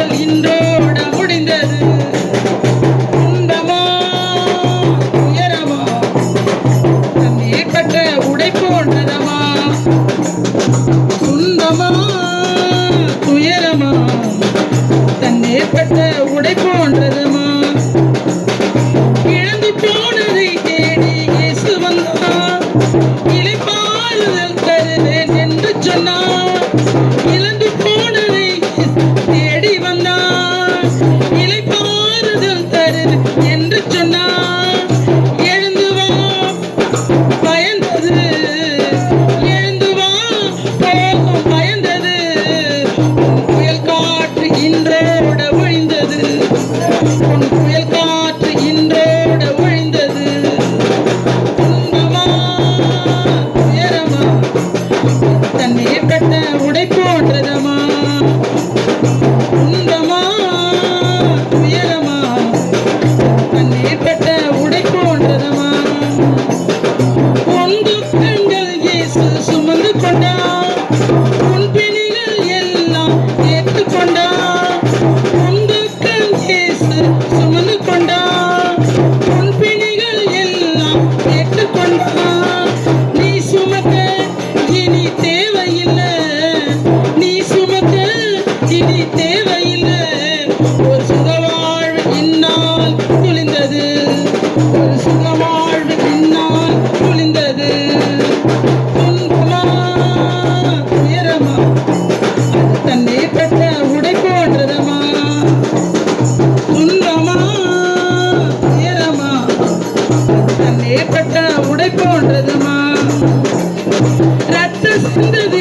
காதல் இன்றோட முடிந்தது. துன்பமோ உயரமோ தன் ஏற்பட்ட உடை போன்றதமா. துன்பமோ துயரமோ தன் ஏற்பட்ட உடை போன்றது. 근데 네